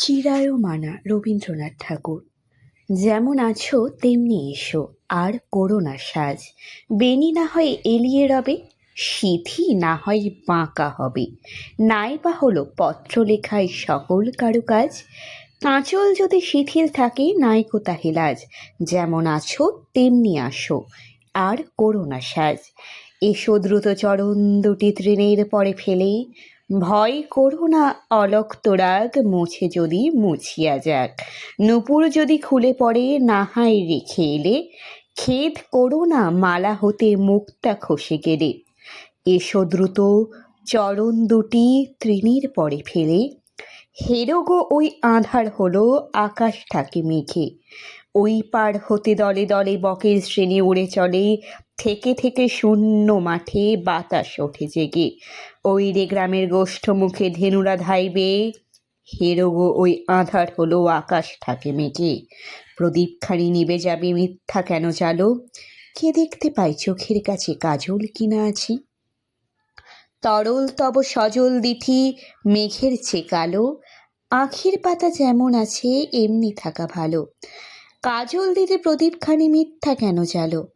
চিরায়মানা রবীন্দ্রনাথ ঠাকুর। যেমন আছো, তেমনি এসো, আর করো না সাজ। বেনি না হয় এলিয়ে রবে সিথি না হয় বাঁকা হবে। নাই বা হলো পত্রলেখায় সকল কারুকাজ। কাঁচল যদি শিথিল থাকে নাইকো তাহে লাজ। যেমন আছো, তেমনি আসো, আর করো না সাজ। এসো দ্রুত চরণ দুটি তৃণের পরে ফেলে। ভয় করো না অলক্ত রাগ মুছে যদি মুছিয়া যাক। নুপুর যদি খুলে পড়ে, নাহাই রেখে এলে। খেদ করো না, মালা হতে মুক্তা খসে গেলে। এসো দ্রুত, চরণ দুটি তৃণের পরে ফেলে। হেরোগো ওই আধার হলো আকাশটাকে মেঘে। ওই পার হতে দলে দলে বকের শ্রেণি উড়ে চলে থেকে থেকে শূন্য মাঠে বাতাস ওঠে জেগে। ওই রে গ্রামের গোষ্ঠ মুখে ধেনুরা ধাইবে। হেরোগো ওই আধার হলো, আকাশ থাকে মেঘে। প্রদীপখানি নিবে যাবে মিথ্যা কেন চালো কে দেখতে পাই চোখের কাছে কাজল কিনা আছে? তরল তব সজল দিঠি মেঘের চেয়ে কালো। আখের পাতা যেমন আছে, এমনি থাকা ভালো। কাজল দিতে প্রদীপখানি মিথ্যা কেন জালো?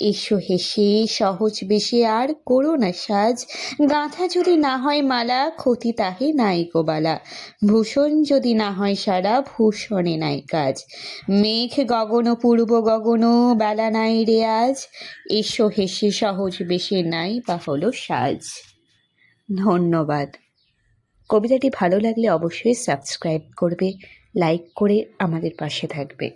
এসো হেসে, সহজ বেশে আর করো না সাজ। গাঁথা যদি না হয় মালা, ক্ষতি তাহে নাই গোবালা ভূষণ যদি না হয় সারা, ভূষণে নাই কাজ। মেঘ গগন, পূর্ব গগন, বেলা নাই রে আজ। এসো হেসে, সহজ বেশে নাই বা হলো সাজ। ধন্যবাদ। কবিতাটি ভালো লাগলে অবশ্যই সাবস্ক্রাইব করবে, লাইক করে আমাদের পাশে থাকবে।